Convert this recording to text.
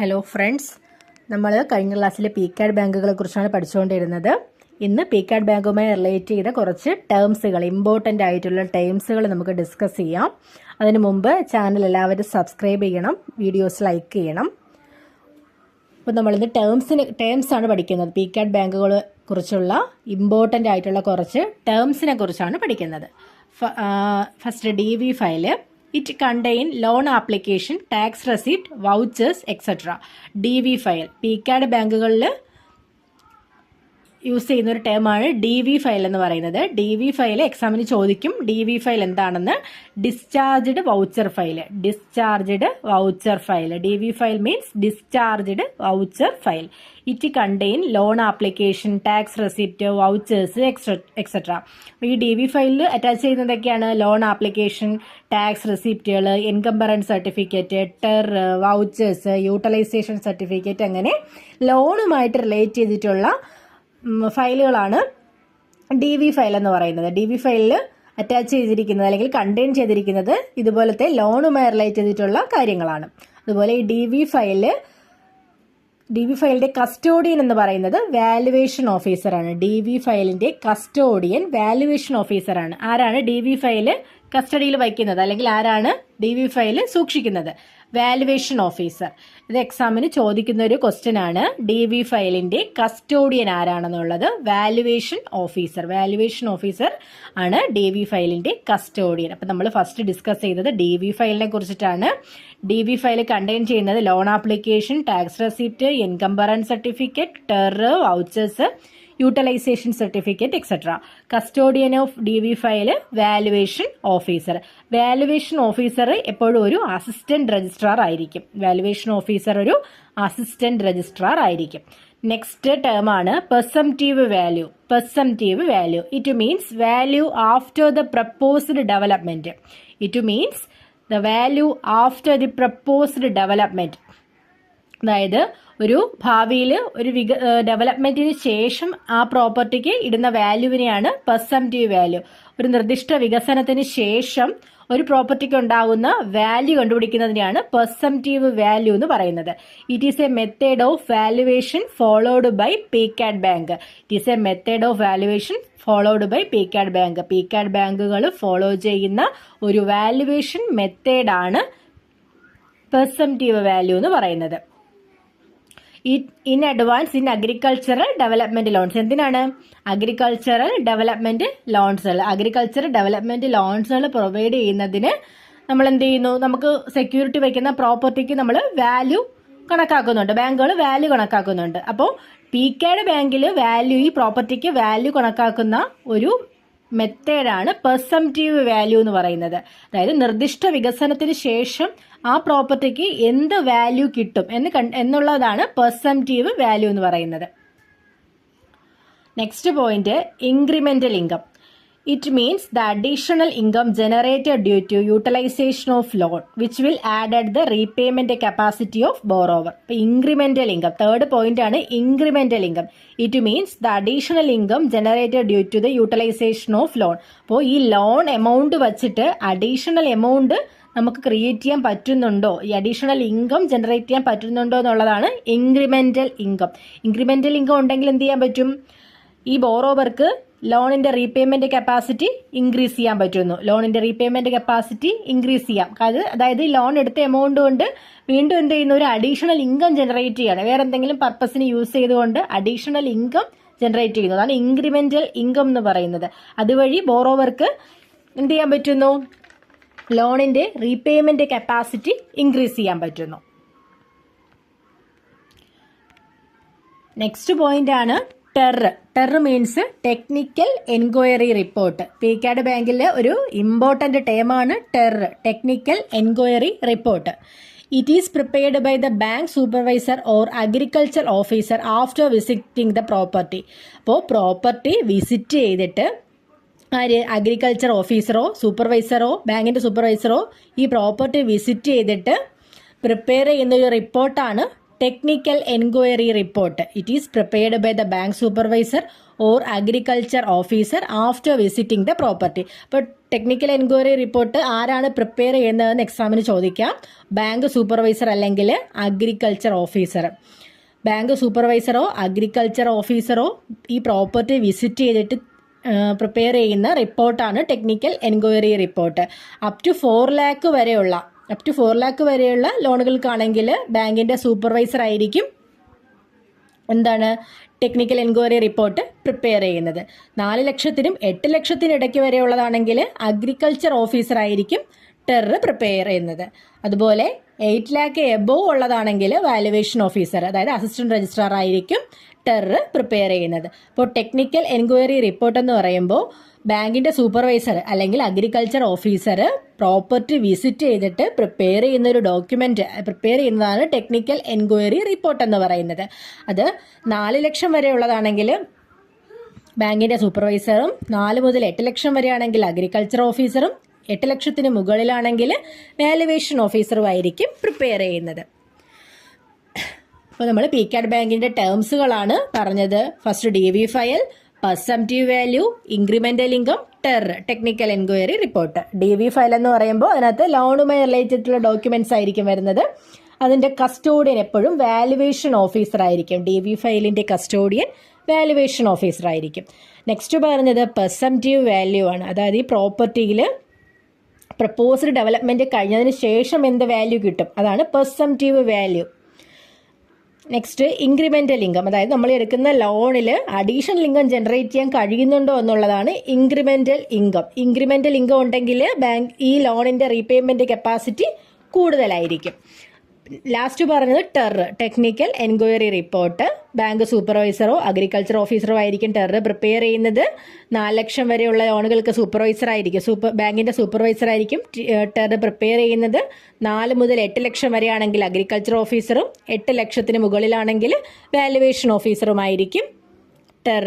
Hello friends നമ്മൾ കഴിഞ്ഞ ക്ലാസ്സിൽ പി കാഡ് ബാങ്കുകളെ കുറിച്ചാണ് പഠിച്ചുകൊണ്ടിരുന്നത്. ഇന്ന് പി കാഡ് ബാങ്കുമായി റിലേറ്റ് ചെയ്ത കുറച്ച് ടേംസുകൾ ഇമ്പോർട്ടന്റ് ആയിട്ടുള്ള ടേംസുകൾ നമുക്ക് ഡിസ്കസ് ചെയ്യാം. അതിന് മുമ്പ് ചാനൽ എല്ലാവരും സബ്സ്ക്രൈബ് ചെയ്യണം വീഡിയോസ് ലൈക്ക് ചെയ്യണം. അപ്പോൾ നമ്മളിന്ന് ടേംസിന് ടേംസാണ് പഠിക്കുന്നത്. പി കാഡ് ബാങ്കുകളെ കുറിച്ചുള്ള ഇമ്പോർട്ടന്റ് ആയിട്ടുള്ള കുറച്ച് ടേംസിനെ കുറിച്ചാണ് പഠിക്കുന്നത്. First D V file it contain loan application tax receipt vouchers etcetera D V file P card ബാങ്കുകളിൽ യൂസ് ചെയ്യുന്ന ഒരു ടേമാണ് ഡി വി ഫയൽ എന്ന് പറയുന്നത്. ഡി വി ഫയൽ എക്സാമിന് ചോദിക്കും. ഡി വി ഫയൽ എന്താണെന്ന്? Discharged voucher file discharged voucher file D V file means discharged voucher file it contain loan application tax receipt vouchers etcetera ഈ D V ഫയലിൽ attach ചെയ്യുന്നതൊക്കെയാണ് loan application tax റെസിപ്റ്റുകൾ encumbrance certificate TER vouchers utilization certificate അങ്ങനെ ലോണുമായിട്ട് relate ചെയ്തിട്ടുള്ള ഫയലുകളാണ് D V file എന്ന് പറയുന്നത്. D V ഫയലിൽ അറ്റാച്ച് ചെയ്തിരിക്കുന്നത് അല്ലെങ്കിൽ കണ്ടെയ്ൻ ചെയ്തിരിക്കുന്നത് ഇതുപോലത്തെ ലോണുമായി റിലേറ്റ് ചെയ്തിട്ടുള്ള കാര്യങ്ങളാണ്. അതുപോലെ ഈ ഡി വി ഫയലിൽ ഡി വി ഫയലിന്റെ കസ്റ്റോഡിയൻ എന്ന് പറയുന്നത് വാലുവേഷൻ ഓഫീസറാണ് ഡി വി ഫയലിന്റെ കസ്റ്റോഡിയൻ വാലുവേഷൻ ഓഫീസറാണ് ആരാണ് ഡി വി ഫയൽ കസ്റ്റഡിയിൽ വയ്ക്കുന്നത് അല്ലെങ്കിൽ ആരാണ് ഡി വി ഫയൽ സൂക്ഷിക്കുന്നത്? വാലുവേഷൻ ഓഫീസർ ഇത് എക്സാമിന് ചോദിക്കുന്ന ഒരു ക്വസ്റ്റ്യൻ ആണ്. ഡി വി ഫയലിന്റെ കസ്റ്റോഡിയൻ ആരാണെന്നുള്ളത്? വാലുവേഷൻ ഓഫീസർ വാലുവേഷൻ ഓഫീസർ ആണ് ഡി വി ഫയലിന്റെ കസ്റ്റോഡിയൻ അപ്പം നമ്മൾ ഫസ്റ്റ് ഡിസ്കസ് ചെയ്തത് ഡി വി ഫയലിനെ കുറിച്ചിട്ടാണ്. ഡി വി ഫയൽ കണ്ടെയ്ൻ ചെയ്യുന്നത് loan application tax receipt encumbrance certificate TER vouchers utilization certificate etcetera custodian of D V file valuation officer valuation officer എപ്പോഴും ഒരു assistant registrar ആയിരിക്കും. Valuation officer ഒരു assistant registrar ആയിരിക്കും. Next term ആണ് perceptive value presumptive value it means value after the proposed development it means the value after the proposed development അതായത് ഒരു ഭാവിയിൽ ഒരു വിക ഡെവലപ്മെന്റിന് ശേഷം ആ പ്രോപ്പർട്ടിക്ക് ഇടുന്ന വാല്യൂവിനെയാണ് പെർസെപ്റ്റീവ് വാല്യൂ ഒരു നിർദ്ദിഷ്ട വികസനത്തിന് ശേഷം ഒരു പ്രോപ്പർട്ടിക്ക് ഉണ്ടാകുന്ന വാല്യൂ കണ്ടുപിടിക്കുന്നതിനെയാണ് പെർസെപ്റ്റീവ് വാല്യൂ എന്ന് പറയുന്നത്. It is a method of valuation followed by PCARD bank it is a method of valuation followed by PCARD bank PCARD ബാങ്കുകൾ ഫോളോ ചെയ്യുന്ന ഒരു വാല്യുവേഷൻ മെത്തേഡാണ് പെർസെപ്റ്റീവ് വാല്യൂ എന്ന് പറയുന്നത്. In advance in agricultural development loans എന്തിനാണ്? Agricultural development ലോൺസുകൾ agricultural development ലോൺസുകൾ provide ചെയ്യുന്നതിന് നമ്മൾ എന്ത് ചെയ്യുന്നു? നമുക്ക് സെക്യൂരിറ്റി വയ്ക്കുന്ന പ്രോപ്പർട്ടിക്ക് നമ്മൾ വാല്യൂ കണക്കാക്കുന്നുണ്ട്. ബാങ്കുകൾ വാല്യൂ കണക്കാക്കുന്നുണ്ട്. അപ്പോൾ പി കെയുടെ ബാങ്കിൽ വാല്യൂ ഈ പ്രോപ്പർട്ടിക്ക് വാല്യൂ കണക്കാക്കുന്ന ഒരു മെത്തേഡാണ് പെർസെപ്റ്റീവ് വാല്യൂ എന്ന് പറയുന്നത്. അതായത് നിർദ്ദിഷ്ട വികസനത്തിന് ശേഷം ആ പ്രോപ്പർട്ടിക്ക് എന്ത് വാല്യൂ കിട്ടും എന്ന് എന്നുള്ളതാണ് പെർസെന്റീവ് വാല്യൂ എന്ന് പറയുന്നത്. Next point incremental income it means the additional income generated due to utilization of loan which will add the repayment capacity of borrower ഇപ്പോൾ ഇൻക്രിമെന്റൽ ഇൻകം തേർഡ് പോയിന്റ് ആണ് incremental income it means the additional income generated due to the utilization of loan അപ്പോൾ ഈ loan amount വച്ചിട്ട് additional amount നമുക്ക് create ചെയ്യാൻ പറ്റുന്നുണ്ടോ? ഈ additional income generate ചെയ്യാൻ പറ്റുന്നുണ്ടോ എന്നുള്ളതാണ് ഇൻക്രിമെന്റൽ ഇൻകം ഇൻക്രിമെന്റൽ ഇൻകം ഉണ്ടെങ്കിൽ എന്ത് ചെയ്യാൻ പറ്റും? ഈ ബോറോവർക്ക് ലോണിന്റെ റീപേയ്മെന്റ് കപ്പാസിറ്റി ഇൻക്രീസ് ചെയ്യാൻ പറ്റുന്നു. ലോണിന്റെ റീപേയ്മെന്റ് കപ്പാസിറ്റി ഇൻക്രീസ് ചെയ്യാം. അത് അതായത് ലോൺ എടുത്ത എമൗണ്ട് കൊണ്ട് വീണ്ടും എന്ത് ചെയ്യുന്നു? ഒരു അഡീഷണൽ ഇൻകം ജനറേറ്റ് ചെയ്യാണ്. വേറെ എന്തെങ്കിലും പർപ്പസിന് യൂസ് ചെയ്തുകൊണ്ട് അഡീഷണൽ ഇൻകം ജനറേറ്റ് ചെയ്യുന്നു. അതാണ് ഇൻക്രിമെന്റൽ ഇൻകം എന്ന് പറയുന്നത്. അതുവഴി ബോറോവർക്ക് എന്ത് ചെയ്യാൻ പറ്റുന്നു? ലോണിന്റെ റീപേയ്മെന്റ് കപ്പാസിറ്റി ഇൻക്രീസ് ചെയ്യാൻ പറ്റുന്നു. നെക്സ്റ്റ് പോയിന്റ് ആണ് TER. TER means technical enquiry report P card ബാങ്കിലെ ഒരു important ടേമാണ് TER. Technical enquiry report it is prepared by the bank supervisor or agriculture officer after visiting the property അപ്പോൾ property visit ചെയ്തിട്ട് ആര്? Agriculture ഓഫീസറോ സൂപ്പർവൈസറോ ബാങ്കിന്റെ സൂപ്പർവൈസറോ ഈ property visit ചെയ്തിട്ട് prepare ചെയ്യുന്ന ഒരു റിപ്പോർട്ടാണ് technical enquiry report it is prepared by the bank supervisor or agriculture officer after visiting the property അപ്പോൾ ടെക്നിക്കൽ എൻക്വയറി റിപ്പോർട്ട് ആരാണ് പ്രിപ്പയർ ചെയ്യുന്നതെന്ന് എക്സാമിന് ചോദിക്കാം. ബാങ്ക് സൂപ്പർവൈസർ അല്ലെങ്കിൽ അഗ്രികൾച്ചർ ഓഫീസർ ബാങ്ക് സൂപ്പർവൈസറോ അഗ്രികൾച്ചർ ഓഫീസറോ ഈ പ്രോപ്പർട്ടി വിസിറ്റ് ചെയ്തിട്ട് പ്രിപ്പയർ ചെയ്യുന്ന റിപ്പോർട്ടാണ് technical enquiry report up to four lakh വരെയുള്ള അപ് ടു ഫോർ ലാക്ക് വരെയുള്ള ലോണുകൾക്കാണെങ്കിൽ ബാങ്കിന്റെ സൂപ്പർവൈസർ ആയിരിക്കും എന്താണ് ടെക്നിക്കൽ എൻക്വയറി റിപ്പോർട്ട് പ്രിപ്പയർ ചെയ്യുന്നത്. നാല് ലക്ഷത്തിനും എട്ട് ലക്ഷത്തിനും ഇടയ്ക്ക് വരെയുള്ളതാണെങ്കിൽ അഗ്രികൾച്ചർ ഓഫീസർ ആയിരിക്കും ടെറർ പ്രിപ്പയർ ചെയ്യുന്നത്. അതുപോലെ എയ്റ്റ് ലാക്ക് എബോവ് ഉള്ളതാണെങ്കിൽ വാലുവേഷൻ ഓഫീസർ അതായത് അസിസ്റ്റന്റ് രജിസ്ട്രാർ ആയിരിക്കും ടെറർ പ്രിപ്പയർ ചെയ്യുന്നത്. അപ്പോൾ ടെക്നിക്കൽ എൻക്വയറി റിപ്പോർട്ട് എന്ന് പറയുമ്പോൾ ബാങ്കിന്റെ സൂപ്പർവൈസർ അല്ലെങ്കിൽ അഗ്രികൾച്ചർ ഓഫീസർ പ്രോപ്പർട്ടി വിസിറ്റ് ചെയ്തിട്ട് പ്രിപ്പയർ ചെയ്യുന്ന ഒരു ഡോക്യുമെന്റ് പ്രിപ്പയർ ചെയ്യുന്നതാണ് ടെക്നിക്കൽ എൻക്വയറി റിപ്പോർട്ട് എന്ന് പറയുന്നത്. അത് നാല് ലക്ഷം വരെ ഉള്ളതാണെങ്കിൽ ബാങ്കിന്റെ സൂപ്പർവൈസറും നാല് മുതൽ എട്ട് ലക്ഷം വരെയാണെങ്കിൽ അഗ്രികൾച്ചർ ഓഫീസറും എട്ട് ലക്ഷത്തിന് മുകളിലാണെങ്കിൽ വാലുവേഷൻ ഓഫീസറും ആയിരിക്കും പ്രിപ്പയർ ചെയ്യുന്നത്. അപ്പോൾ നമ്മൾ പി കാഡ് ബാങ്കിന്റെ ടേംസുകളാണ് പറഞ്ഞത്. First D V file presumptive value incremental income TER technical enquiry report D V file എന്ന് പറയുമ്പോൾ അതിനകത്ത് ലോണുമായി റിലേറ്റഡുള്ള ഡോക്യുമെന്റ്സ് ആയിരിക്കും വരുന്നത്. അതിന്റെ കസ്റ്റോഡിയൻ എപ്പോഴും വാലുവേഷൻ ഓഫീസർ ആയിരിക്കും. ഡി വി ഫയലിന്റെ കസ്റ്റോഡിയൻ വാലുവേഷൻ ഓഫീസർ ആയിരിക്കും. നെക്സ്റ്റ് പറഞ്ഞത് പെർസംറ്റീവ് വാല്യൂ ആണ്. അതായത് ഈ പ്രോപ്പർട്ടിയിൽ പ്രപ്പോസ്ഡ് ഡെവലപ്മെന്റ് കഴിഞ്ഞതിന് ശേഷം എന്ത് വാല്യൂ കിട്ടും? അതാണ് presumptive value next incremental income അതായത് നമ്മൾ എടുക്കുന്ന ലോണിൽ അഡീഷണൽ ഇൻകം ജനറേറ്റ് ചെയ്യാൻ കഴിയുന്നുണ്ടോ എന്നുള്ളതാണ് ഇൻക്രിമെന്റൽ ഇൻകം ഇൻക്രിമെന്റൽ ഇൻകം ഉണ്ടെങ്കിൽ ബാങ്ക് ഈ ലോണിന്റെ റീപേയ്മെന്റ് കപ്പാസിറ്റി കൂടുതലായിരിക്കും. ലാസ്റ്റ് പറഞ്ഞത് TER technical enquiry report bank സൂപ്പർവൈസറോ agriculture ഓഫീസറോ ആയിരിക്കും ടെർ. പ്രിപ്പയർ ചെയ്യുന്നത് നാല് ലക്ഷം വരെയുള്ള ലോണുകൾക്ക് സൂപ്പർവൈസർ ആയിരിക്കും. സൂപ്പർ ബാങ്കിന്റെ സൂപ്പർവൈസർ ആയിരിക്കും ടെർ പ്രിപ്പയർ ചെയ്യുന്നത് നാല് മുതൽ എട്ട് ലക്ഷം വരെയാണെങ്കിൽ അഗ്രികൾച്ചർ ഓഫീസറും എട്ട് ലക്ഷത്തിന് മുകളിലാണെങ്കിൽ വാലുവേഷൻ ഓഫീസറുമായിരിക്കും ടെർ